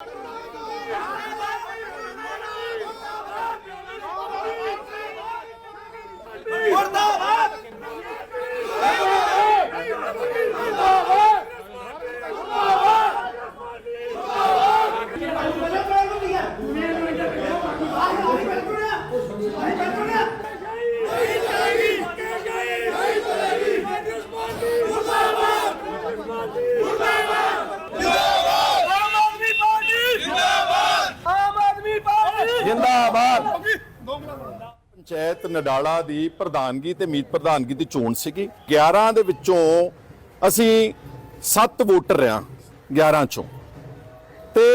Come on! ਜਿੰਦਾਬਾਦ। ਪੰਚਾਇਤ ਨਡਾਲਾ ਦੀ ਪ੍ਰਧਾਨਗੀ ਤੇ ਮੀਤ ਪ੍ਰਧਾਨਗੀ ਦੀ ਚੋਣ ਸੀਗੀ। 11 ਦੇ ਵਿੱਚੋਂ ਅਸੀਂ 7 ਵੋਟਰ ਆ 11 ਚੋਂ। ਤੇ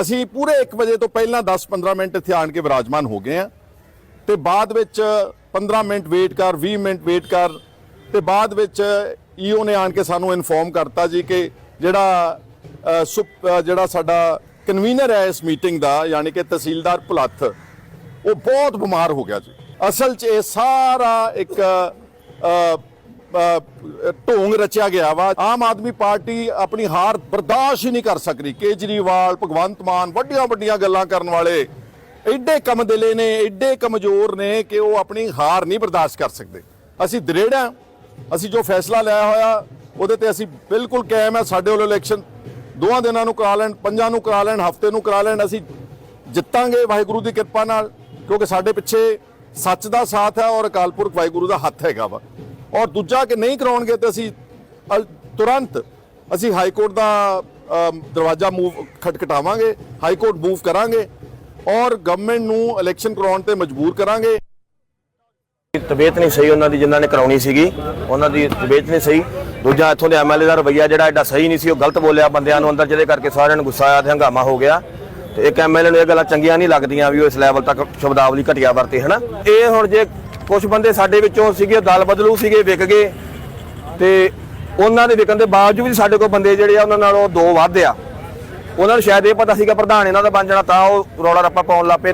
ਅਸੀਂ ਪੂਰੇ 1 ਵਜੇ ਤੋਂ ਪਹਿਲਾਂ 10-15 ਮਿੰਟ ਇੱਥੇ ਆਣ ਕੇ ਵਿਰਾਜਮਾਨ ਹੋ ਗਏ ਆ ਤੇ ਬਾਅਦ ਵਿੱਚ 15 ਮਿੰਟ ਵੇਟ ਕਰ 20 ਮਿੰਟ ਵੇਟ ਕਰ। ਤੇ ਬਾਅਦ ਵਿੱਚ ਈਓ ਨੇ ਆਣ ਕੇ ਸਾਨੂੰ ਇਨਫੋਰਮ ਕਰਤਾ ਜੀ ਕਿ ਜਿਹੜਾ ਜਿਹੜਾ ਸਾਡਾ ਕਨਵੀਨਰ ਹੈ ਇਸ ਮੀਟਿੰਗ ਦਾ ਯਾਨੀ ਕਿ ਤਹਿਸੀਲਦਾਰ ਭੁਲੱਥ। ਉਹ ਬਹੁਤ ਬਿਮਾਰ ਹੋ ਗਿਆ ਜੀ। ਅਸਲ 'ਚ ਇਹ ਸਾਰਾ ਇੱਕ ਅ, ਢੋਂਗ ਰਚਿਆ ਗਿਆ ਵਾ। ਆਮ ਆਦਮੀ ਪਾਰਟੀ ਆਪਣੀ ਹਾਰ ਬਰਦਾਸ਼ਤ ਹੀ ਨਹੀਂ ਕਰ ਸਕਦੀ। ਕੇਜਰੀਵਾਲ ਭਗਵੰਤ ਮਾਨ ਵੱਡੀਆਂ ਵੱਡੀਆਂ ਗੱਲਾਂ ਕਰਨ ਵਾਲੇ ਐਡੇ ਕਮਦਲੇ ਨੇ ਐਡੇ ਕਮਜ਼ੋਰ ਨੇ ਕਿ ਉਹ ਆਪਣੀ ਹਾਰ ਨਹੀਂ ਬਰਦਾਸ਼ਤ ਕਰ ਸਕਦੇ। ਅਸੀਂ ਦ੍ਰਿੜ ਹਾਂ। ਅਸੀਂ ਜੋ ਫੈਸਲਾ ਲਿਆ ਹੋਇਆ ਉਹਦੇ ਤੇ ਅਸੀਂ ਬਿਲਕੁਲ ਕਾਇਮ ਹੈ। ਸਾਡੇ ਵੱਲੋਂ ਇਲੈਕਸ਼ਨ ਦੋਵਾਂ ਦਿਨਾਂ ਨੂੰ ਕਰਾ ਲੈਣ, ਪੰਜਾਂ ਨੂੰ ਕਰਾ ਲੈਣ, ਹਫ਼ਤੇ ਨੂੰ ਕਰਾ ਲੈਣ, ਅਸੀਂ ਜਿੱਤਾਂਗੇ ਵਾਹਿਗੁਰੂ ਦੀ ਕਿਰਪਾ ਨਾਲ, ਕਿਉਂਕਿ ਸਾਡੇ ਪਿੱਛੇ ਸੱਚ ਦਾ ਸਾਥ ਹੈ ਔਰ ਅਕਾਲ ਪੁਰਖ ਵਾਹਿਗੁਰੂ ਦਾ ਹੱਥ ਹੈਗਾ ਵਾ। ਔਰ ਦੂਜਾ ਕਿ ਨਹੀਂ ਕਰਾਉਣਗੇ ਤੇ ਅਸੀਂ ਤੁਰੰਤ ਅਸੀਂ ਹਾਈ ਕੋਰਟ ਦਾ ਦਰਵਾਜ਼ਾ ਮੂਵ ਖਟਖਟਾਵਾਂਗੇ ਹਾਈ ਕੋਰਟ ਮੂਵ ਕਰਾਂਗੇ ਔਰ ਗਵਰਨਮੈਂਟ ਨੂੰ ਇਲੈਕਸ਼ਨ ਕਰਾਉਣ ਤੇ ਮਜਬੂਰ ਕਰਾਂਗੇ। ਤਬੀਅਤ ਨਹੀਂ ਸਹੀ ਉਹਨਾਂ ਦੀ, ਜਿਨ੍ਹਾਂ ਨੇ ਕਰਾਉਣੀ ਸੀਗੀ, ਉਹਨਾਂ ਦੀ ਤਬੀਅਤ ਨਹੀਂ ਸਹੀ। ਦੂਜਾ ਇੱਥੋਂ ਦੇ ਐਮਐਲਏ ਦਾ ਰਵਈਆ ਜਿਹੜਾ ਐਡਾ ਸਹੀ ਨਹੀਂ ਸੀ, ਉਹ ਗਲਤ ਬੋਲਿਆ ਬੰਦਿਆਂ ਨੂੰ ਅੰਦਰ, ਜਿਹਦੇ ਕਰਕੇ ਸਾਰਿਆਂ ਨੂੰ ਗੁੱਸਾ ਆਇਆ ਤੇ ਹੰਗਾਮਾ ਹੋ ਗਿਆ। ਤੇ ਇੱਕ ਐਮਐਲਏ ਨੂੰ ਇਹ ਗੱਲਾਂ ਚੰਗੀਆਂ ਨਹੀਂ ਲੱਗਦੀਆਂ ਵੀ ਉਹ ਇਸ ਲੈਵਲ ਤੱਕ ਸ਼ਬਦਾਵਲੀ ਘਟਿਆ ਵਰਤੇ, ਹਨਾ? ਇਹ ਹੁਣ ਜੇ ਕੁਝ ਬੰਦੇ ਸਾਡੇ ਵਿੱਚੋਂ ਸੀਗੇ, ਦਲ ਬਦਲੂ ਸੀਗੇ, ਵਿਕ ਗਏ, ਤੇ ਉਹਨਾਂ ਦੇ ਵਿਕਣ ਦੇ ਬਾਵਜੂਦ ਵੀ ਸਾਡੇ ਕੋਲ ਬੰਦੇ ਜਿਹੜੇ ਆ, ਉਹਨਾਂ ਨਾਲੋਂ ਦੋ ਵੱਧ ਆ। ਉਹਨਾਂ ਨੂੰ ਸ਼ਾਇਦ ਇਹ ਪਤਾ ਸੀਗਾ, ਪ੍ਰਧਾਨ ਇਹਨਾਂ ਦਾ ਬਣ ਜਾਣਾ, ਤਾਂ ਉਹ ਰੌਲਾ ਰੱਪਾ ਪਾਉਣ ਲੱਪੇ